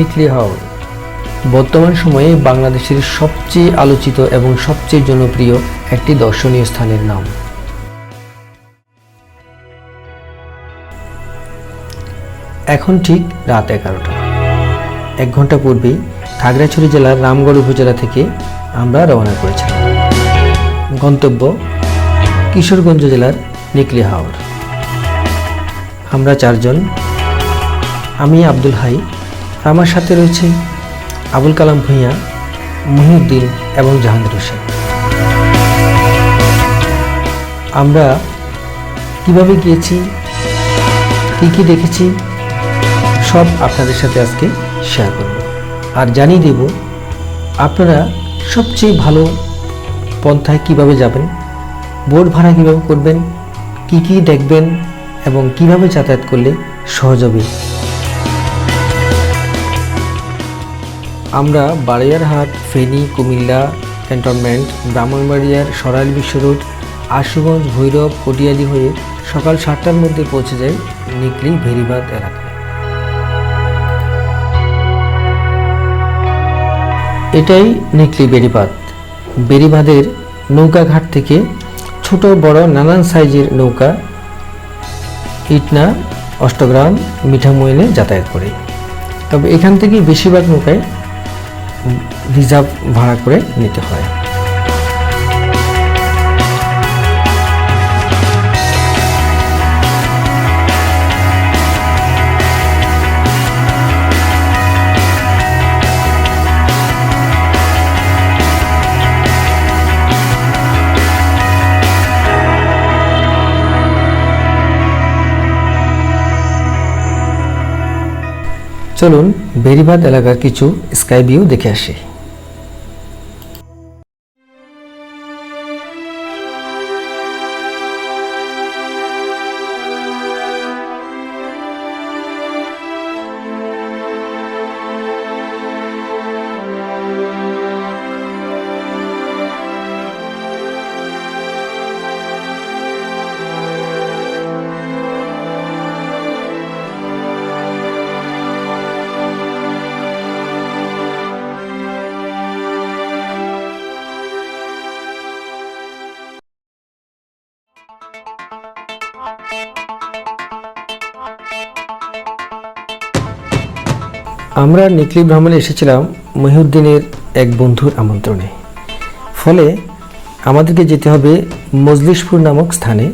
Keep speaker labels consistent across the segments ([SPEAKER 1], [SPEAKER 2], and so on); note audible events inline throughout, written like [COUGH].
[SPEAKER 1] নিকলি হাওর বর্তমান সময়ে বাংলাদেশের সবচেয়ে আলোচিত এবং সবচেয়ে জনপ্রিয় একটি দর্শনীয় স্থানের নাম। এখন ঠিক রাত এগারোটা। এক ঘণ্টা পূর্বেই খাগড়াছড়ি জেলার রামগড় উপজেলা থেকে আমরা রওনা করেছিলাম। গন্তব্য কিশোরগঞ্জ জেলার নিকলি হাওর আমরা চারজন, আমি, আব্দুল হাই আমার সাথে রয়েছে আবুল কালাম ভূঁইয়া, মহিউদ্দিন এবং জাহাঙ্গীর হোসেন। আমরা কীভাবে গিয়েছি, কী কী দেখেছি, সব আপনাদের সাথে আজকে শেয়ার করব। আর জানিয়ে দেব, আপনারা সবচেয়ে ভালো পন্থায় কীভাবে যাবেন বোট ভাড়া কীভাবে করবেন, কি কি দেখবেন এবং কীভাবে যাতায়াত করলে সহজ হবে আমরা বাড়িয়ারহাট, ফেনী, কুমিল্লা, ক্যান্টনমেন্ট, ব্রাহ্মণবাড়িয়ার সরাইল বিশ্ব রোড আশুগঞ্জ, ভৈরব কটিয়াদি হয়ে সকাল সাতটার মধ্যে পৌঁছে যাই নিকলি ভেরিবাদ এলাকায়। এটাই নিকলি বেড়িবাঁধ বেড়িবাঁধের নৌকাঘাট থেকে ছোট বড় নানান সাইজের নৌকা ইটনা, অষ্টগ্রাম মিঠামইনে যাতায়াত করে। তবে এখান থেকে বেশিরভাগ নৌকায় রিজার্ভ ভাড়া করে নিতে হয়। চলুন বেরিবাদ এলাকার কিছু স্কাই ভিউ দেখে আসি। আমরা নিকলি ভ্রমণে এসেছিলাম মহিউদ্দিনের এক বন্ধুর আমন্ত্রণে। ফলে আমাদেরকে যেতে হবে মজলিশপুর নামক স্থানে।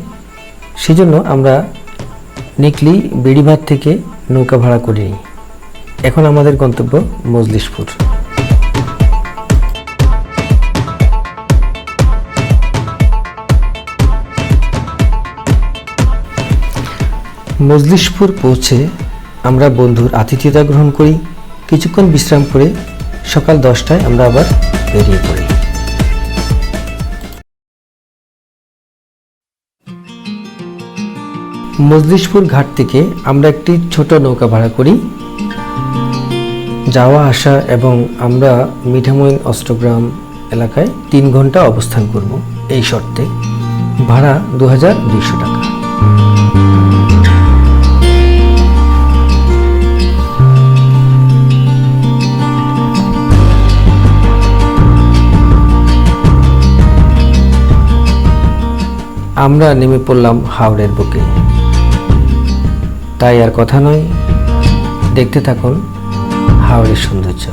[SPEAKER 1] সেজন্য আমরা নিকলি বেড়িভাত থেকে নৌকা ভাড়া করিনি। এখন আমাদের গন্তব্য মজলিশপুর। মজলিশপুর পৌঁছে আমরা বন্ধুর আতিথ্যতা গ্রহণ করি। কিছুক্ষণ বিশ্রাম করে সকাল দশটায় আমরা আবার বেরিয়ে পড়ি। মজলিশপুর ঘাট থেকে আমরা একটি ছোট নৌকা ভাড়া করি। যাওয়া, আসা এবং আমরা মিঠামইন অষ্টগ্রাম এলাকায় তিন ঘণ্টা অবস্থান করব। এই শর্তে ভাড়া দু টাকা। আমরা নেমে পড়লাম হাওড়ের বুকে। তাই আর কথা নয় দেখতে থাকুন হাওড়ের সৌন্দর্য।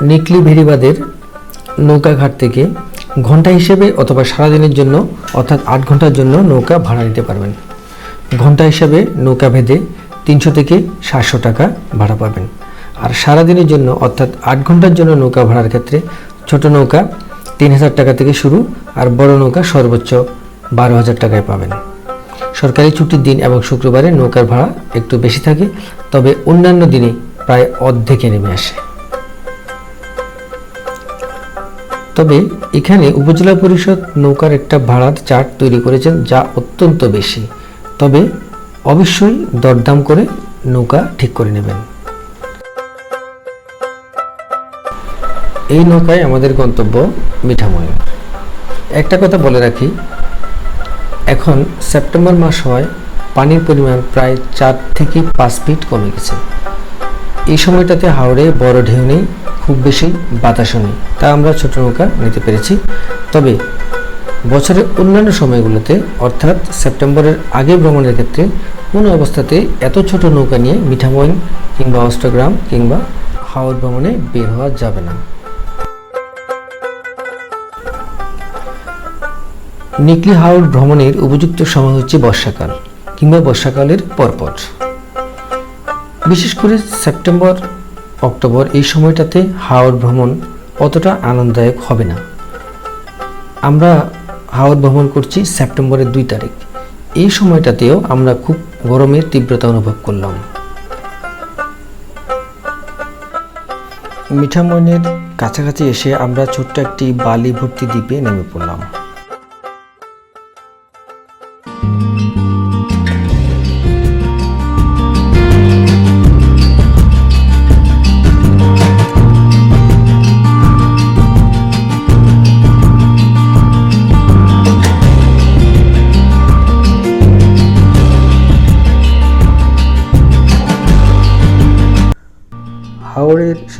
[SPEAKER 1] নিকলি ভেরিবাদের নৌকাঘাট থেকে ঘণ্টা হিসেবে অথবা সারাদিনের জন্য, অর্থাৎ আট ঘণ্টার জন্য নৌকা ভাড়া নিতে পারবেন। ঘণ্টা হিসেবে নৌকা ভেদে তিনশো থেকে সাতশো টাকা ভাড়া পাবেন। আর সারাদিনের জন্য, অর্থাৎ আট ঘণ্টার জন্য নৌকা ভাড়ার ক্ষেত্রে ছোট নৌকা তিন হাজার টাকা থেকে শুরু আর বড় নৌকা সর্বোচ্চ বারো হাজার টাকায় পাবেন। সরকারি ছুটির দিন এবং শুক্রবারে নৌকার ভাড়া একটু বেশি থাকে, তবে অন্যান্য দিনে প্রায় অর্ধেকে নেমে আসে। তবে এখানে উপজেলা পরিষদ নৌকার একটা ভাড়ার চার্ট তৈরি করেছেন যা অত্যন্ত বেশি। তবে অবশ্যই দরদাম করে নৌকা ঠিক করে নেবেন। এই নৌকায় আমাদের গন্তব্য মিঠাময়। একটা কথা বলে রাখি, এখন সেপ্টেম্বর মাস হয় পানির পরিমাণ প্রায় চার থেকে পাঁচ ফিট কমে গেছে। এই সময়টাতে হাওড়ে বড় ঢেউ নেই খুব বেশি বাতাসও নেই। তা আমরা ছোট নৌকা নিতে পেরেছি। তবে বছরের অন্যান্য সময়গুলোতে, অর্থাৎ সেপ্টেম্বরের আগে ভ্রমণের ক্ষেত্রে, কোনো অবস্থাতে এত ছোট নৌকা নিয়ে মিঠামইন কিংবা অষ্টগ্রাম কিংবা হাওড় ভ্রমণে বের হওয়া যাবে না। নিকলি হাওড় ভ্রমণের উপযুক্ত সময় হচ্ছে বর্ষাকাল কিংবা বর্ষাকালের পরপর। বিশেষ করে সেপ্টেম্বর অক্টোবর এই সময়টাতে হাওড় ভ্রমণ অতটা আনন্দদায়ক হবে না। আমরা হাওড় ভ্রমণ করছি সেপ্টেম্বরের দুই তারিখ। এই সময়টাতেও আমরা খুব গরমের তীব্রতা অনুভব করলাম। মিঠামইনের কাছাকাছি এসে আমরা ছোট্ট একটি বালি ভর্তি দ্বীপে নেমে পড়লাম।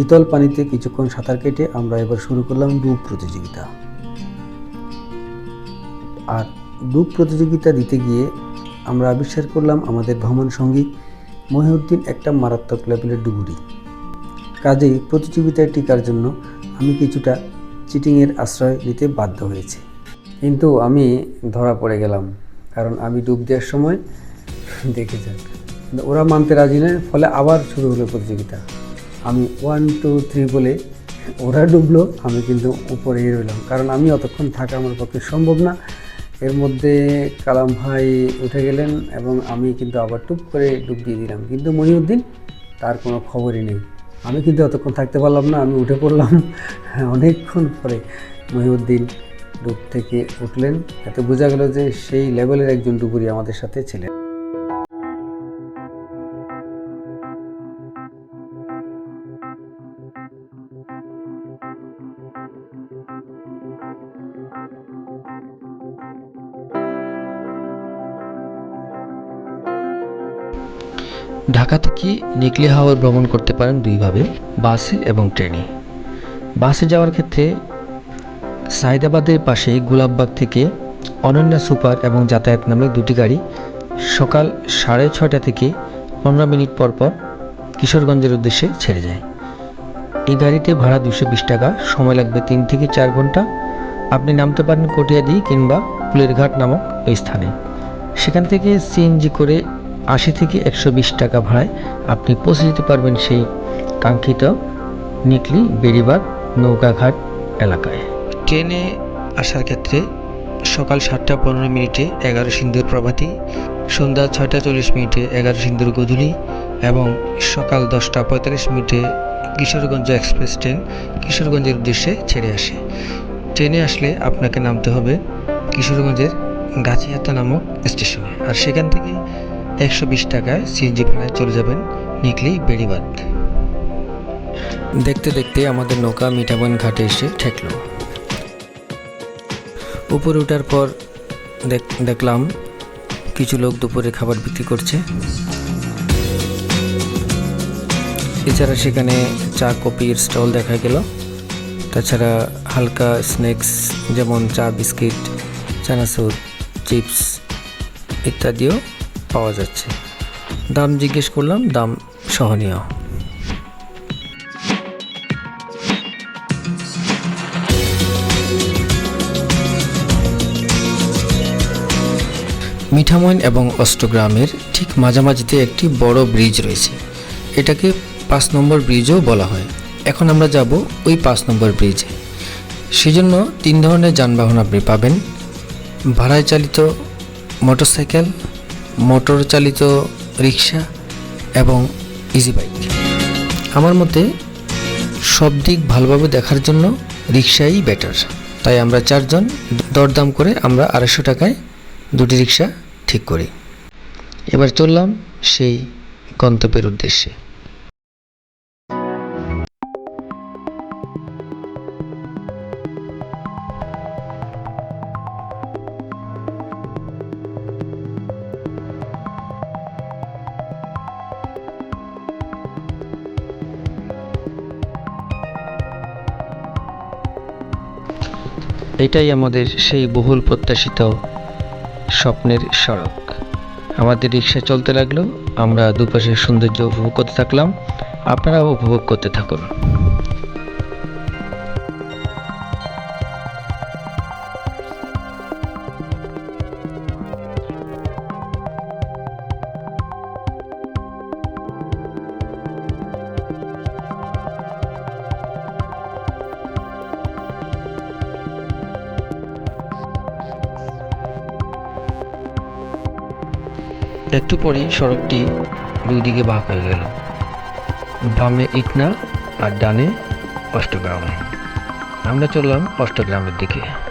[SPEAKER 2] শীতল পানিতে কিছুক্ষণ সাঁতার কেটে আমরা এবার শুরু করলাম ডুব প্রতিযোগিতা। আর ডুব প্রতিযোগিতা দিতে গিয়ে আমরা আবিষ্কার করলাম আমাদের ভ্রমণ সঙ্গী মহিউদ্দিন একটা মারাত্মক লেভেলের ডুবুরি। কাজেই প্রতিযোগিতায় টিকার জন্য আমি কিছুটা চিটিংয়ের আশ্রয় নিতে বাধ্য হয়েছি। কিন্তু আমি ধরা পড়ে গেলাম, কারণ আমি ডুব দেওয়ার সময় দেখে ওরা মানতে রাজি নয়, ফলে আবার শুরু হলো প্রতিযোগিতা। আমি ওয়ান টু থ্রি বলে ওরা ডুবলো, আমি কিন্তু উপরেই রইলাম। কারণ আমি অতক্ষণ থাকা আমার পক্ষে সম্ভব না। এর মধ্যে কালাম ভাই উঠে গেলেন এবং আমি কিন্তু আবার টুপ করে ডুব দিয়ে দিলাম। কিন্তু মহিউদ্দিন তার কোনো খবরই নেই। আমি কিন্তু অতক্ষণ থাকতে পারলাম না, আমি উঠে পড়লাম। [LAUGHS] অনেকক্ষণ পরে মহিউদ্দিন ডুব থেকে উঠলেন। এতে বোঝা গেল যে সেই লেভেলের একজন ডুবুরি আমাদের সাথে ছিলেন।
[SPEAKER 1] থেকে নিকলি হাওর ভ্রমণ করতে পারেন দুইভাবে, বাসে এবং ট্রেনে। বাসে যাওয়ার ক্ষেত্রে সাইদাবাদের পাশে গোলাপবাগ থেকে অনন্যা সুপার এবং যাতায়াত নামে দুটি গাড়ি সকাল সাড়ে ছয়টা থেকে পনেরো মিনিট পর পর কিশোরগঞ্জের উদ্দেশ্যে ছেড়ে যায়। এই গাড়িতে ভাড়া দুশো বিশ টাকা, সময় লাগবে তিন থেকে চার ঘণ্টা। আপনি নামতে পারেন কটিয়াদি কিংবা ফুলেরঘাট নামক এই স্থানে। সেখান থেকে সিএনজি করে আশি থেকে একশো বিশ টাকা ভাড়ায় আপনি পৌঁছে যেতে পারবেন সেই কাঙ্ক্ষিত নিকলি বেড়িবাগ নৌকাঘাট এলাকায়। ট্রেনে আসার ক্ষেত্রে সকাল সাতটা পনেরো মিনিটে এগারো সিন্দুর প্রভাতী, সন্ধ্যা ছয়টা চল্লিশ মিনিটে এগারো সিন্দুর গধূলি এবং সকাল দশটা পঁয়তাল্লিশ মিনিটে কিশোরগঞ্জ এক্সপ্রেস ট্রেন কিশোরগঞ্জের উদ্দেশ্যে ছেড়ে আসে। ট্রেনে আসলে আপনাকে নামতে হবে কিশোরগঞ্জের গাছিহাতা নামক স্টেশনে। আর সেখান থেকে একশো বিশ টাকায় সিএনজি ভাড়ায় চলে যাবেন নিকলি বেড়িবাদ দেখতে দেখতে আমাদের নৌকা মিঠাবন ঘাটে এসে ঠেকলো। উপরে ওঠার পর দেখ- দেখলাম কিছু লোক দুপুরে খাবার বিক্রি করছে। এছাড়া সেখানে চা কপির স্টল দেখা গেল। তাছাড়া হালকা স্ন্যাক্স যেমন চা, বিস্কিট, চানাচুর, চিপস ইত্যাদিও পাওয়া যাচ্ছে। দাম জিজ্ঞেস করলাম, দাম সহনীয়। মিঠামইন এবং অষ্টগ্রামের ঠিক মাঝামাঝিতে একটি বড় ব্রিজ রয়েছে। এটাকে পাঁচ নম্বর ব্রিজও বলা হয়। এখন আমরা যাব ওই পাঁচ নম্বর ব্রিজে। সেজন্য তিন ধরনের যানবাহন আপনি পাবেন। ভাড়ায় চালিত মোটরসাইকেল মোটর চালিত রিক্সা এবং ইজি বাইক আমার মতে, সব দিক ভালোভাবে দেখার জন্য রিক্সাই বেটার তাই আমরা চারজন দরদাম করে আমরা আড়াইশো টাকায় দুটি রিক্সা ঠিক করি। এবার চললাম সেই গন্তব্যের উদ্দেশ্যে। এটাই আমাদের সেই বহুল প্রত্যাশিত স্বপ্নের সড়ক। আমাদের রিক্সা চলতে লাগল, আমরা দুপাশের সৌন্দর্য উপভোগ করতে থাকলাম। আপনারাও উপভোগ করতে থাকুন। একটু পরেই সড়কটি দুই দিকে ভাগ হয়ে গেল। বামে ইটনা আর ডানে অষ্টগ্রাম। আমরা চললাম অষ্টগ্রামের দিকে।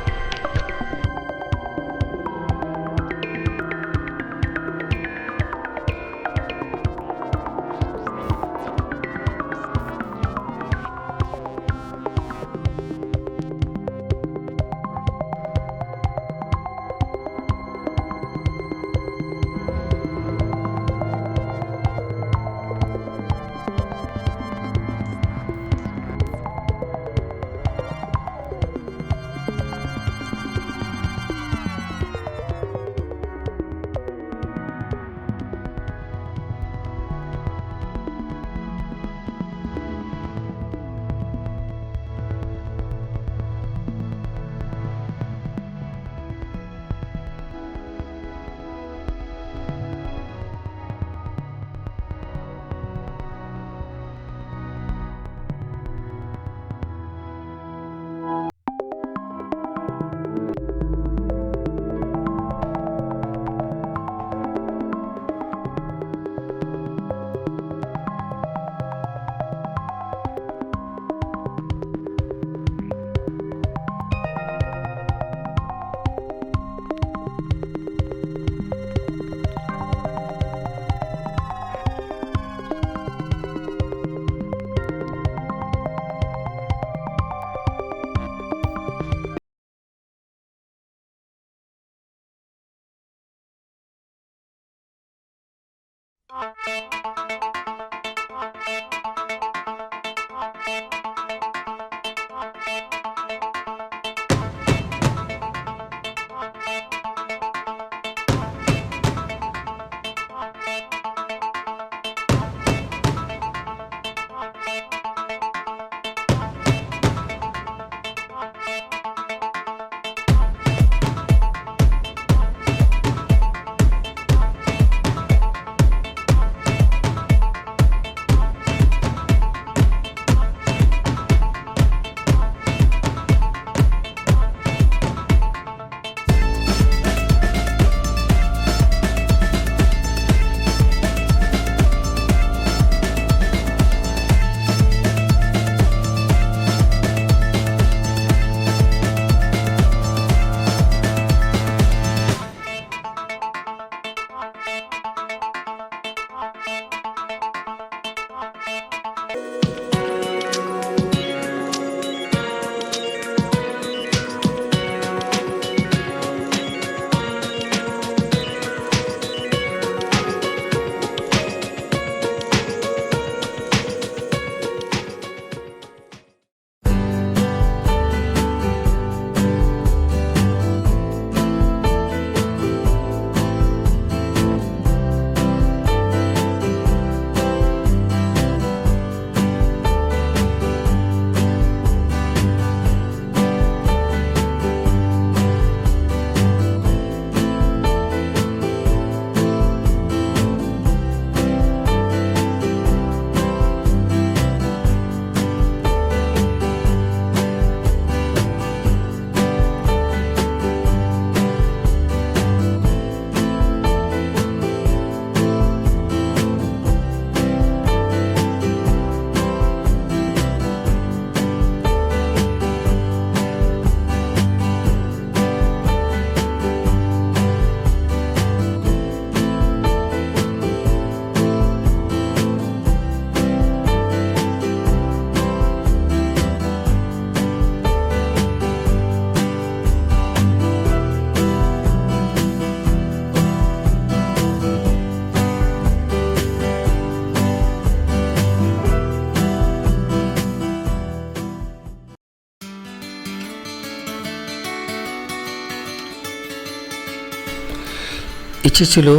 [SPEAKER 1] ইচ্ছে ছিল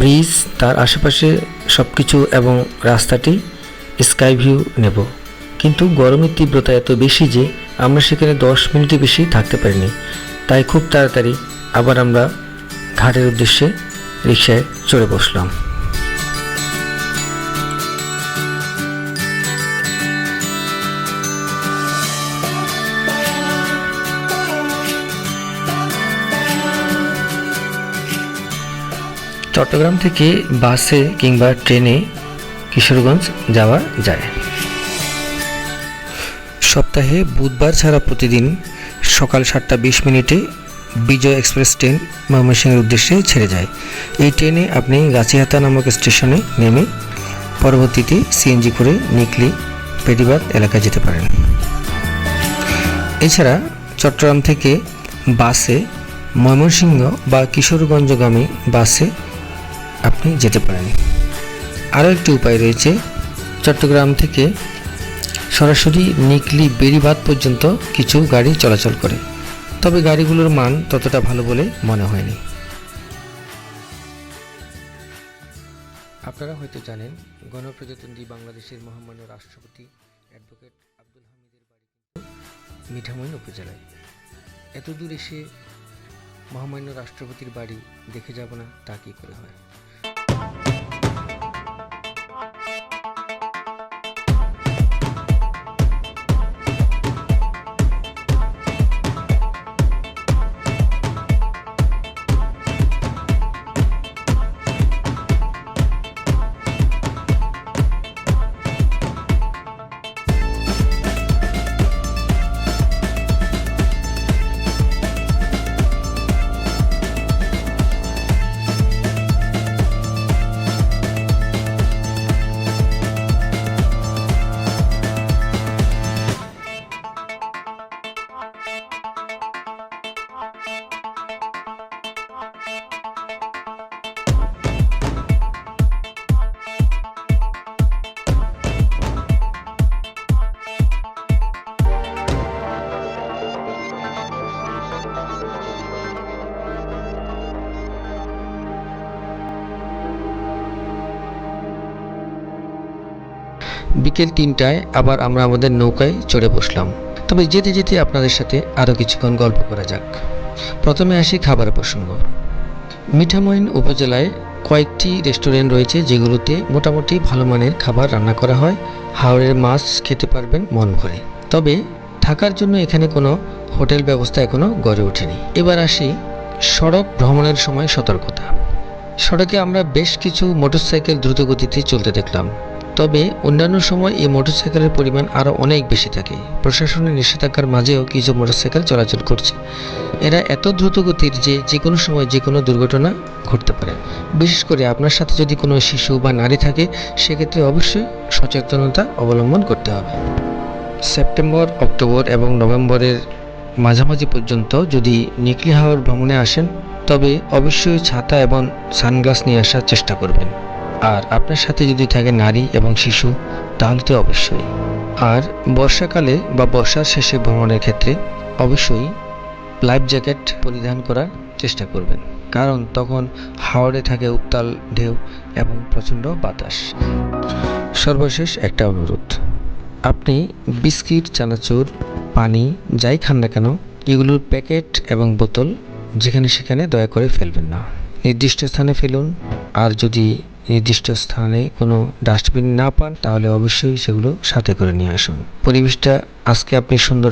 [SPEAKER 1] ব্রিজ, তার আশেপাশে সব কিছু এবং রাস্তাটি স্কাই ভিউ নেব। কিন্তু গরমের তীব্রতা এত বেশি যে আমরা সেখানে দশ মিনিটে বেশি থাকতে পারিনি। তাই খুব তাড়াতাড়ি আবার আমরা ঘাটের উদ্দেশ্যে রিক্সায় চড়ে বসলাম। চট্টগ্রাম থেকে বাসে কিংবা ট্রেনে কিশোরগঞ্জ যাওয়া যায়। সপ্তাহে বুধবার ছাড়া প্রতিদিন সকাল সাতটা বিশ মিনিটে বিজয় এক্সপ্রেস ট্রেন ময়মনসিংহের উদ্দেশ্যে ছেড়ে যায়। এই ট্রেনে আপনি গাছিহাতা নামক স্টেশনে নেমে পরবর্তীতে সিএনজি করে নিকলি, পেটিবাদ এলাকায় যেতে পারেন। এছাড়া চট্টগ্রাম থেকে বাসে ময়মনসিংহ বা কিশোরগঞ্জগামী বাসে আপনি যেতে পারেন। আরও একটি উপায় রয়েছে, চট্টগ্রাম থেকে সরাসরি নিকলি বেরিবাদ পর্যন্ত কিছু গাড়ি চলাচল করে। তবে গাড়িগুলোর মান ততটা ভালো বলে মনে হয়নি। আপনারা হয়তো জানেন, গণপ্রজাতন্ত্রী বাংলাদেশের মহামান্য রাষ্ট্রপতি অ্যাডভোকেট আব্দুল হামিদের বাড়ি মিঠামইন উপজেলায়। এত দূর এসে মহামান্য রাষ্ট্রপতির বাড়ি দেখে যাব না, তা কী করে হয়? বিকেল তিনটায় আবার আমরা আমাদের নৌকায় চড়ে বসলাম। তবে যেতে যেতে আপনাদের সাথে আরও কিছুক্ষণ গল্প করা যাক। প্রথমে আসি খাবার প্রসঙ্গ। মিঠামইন উপজেলায় কয়েকটি রেস্টুরেন্ট রয়েছে যেগুলোতে মোটামুটি ভালো মানের খাবার রান্না করা হয়। হাওড়ের মাছ খেতে পারবেন মন ভরে। তবে থাকার জন্য এখানে কোনো হোটেল ব্যবস্থা এখনও গড়ে ওঠেনি। এবার আসি সড়ক ভ্রমণের সময় সতর্কতা। সড়কে আমরা বেশ কিছু মোটরসাইকেল দ্রুতগতিতে চলতে দেখলাম। তবে অন্যান্য সময় এই মোটরসাইকেলের পরিমাণ আরও অনেক বেশি থাকে। প্রশাসনের নিষেধাজ্ঞার মাঝেও কিছু মোটরসাইকেল চলাচল করছে। এরা এত দ্রুত গতির যে যে কোনো সময় যে কোনো দুর্ঘটনা ঘটতে পারে। বিশেষ করে আপনার সাথে যদি কোনো শিশু বা নারী থাকে, সেক্ষেত্রে অবশ্যই সচেতনতা অবলম্বন করতে হবে। সেপ্টেম্বর, অক্টোবর এবং নভেম্বরের মাঝামাঝি পর্যন্ত যদি নিকলি হাওয়ার ভ্রমণে আসেন, তবে অবশ্যই ছাতা এবং সানগ্লাস নিয়ে আসার চেষ্টা করবেন। আর আপনার সাথে যদি থাকে নারী এবং শিশু, তাহলে তো অবশ্যই। আর বর্ষাকালে বা বর্ষার শেষে ভ্রমণের ক্ষেত্রে অবশ্যই লাইফ জ্যাকেট পরিধান করার চেষ্টা করবেন। কারণ তখন হাওড়ে থাকে উত্তাল ঢেউ এবং প্রচণ্ড বাতাস। সর্বশেষ একটা অনুরোধ। আপনি বিস্কিট, চানাচুর, পানি, যাই খান না কেন, এগুলোর প্যাকেট এবং বোতল যেখানে সেখানে দয়া করে ফেলবেন না। নির্দিষ্ট স্থানে ফেলুন। আর যদি নির্দিষ্ট স্থানে কোনো ডাস্টবিন না পান, তাহলে অবশ্যই সেগুলো সাথে করে নিয়ে আসুন। পরিবেশটা আজকে আপনি সুন্দর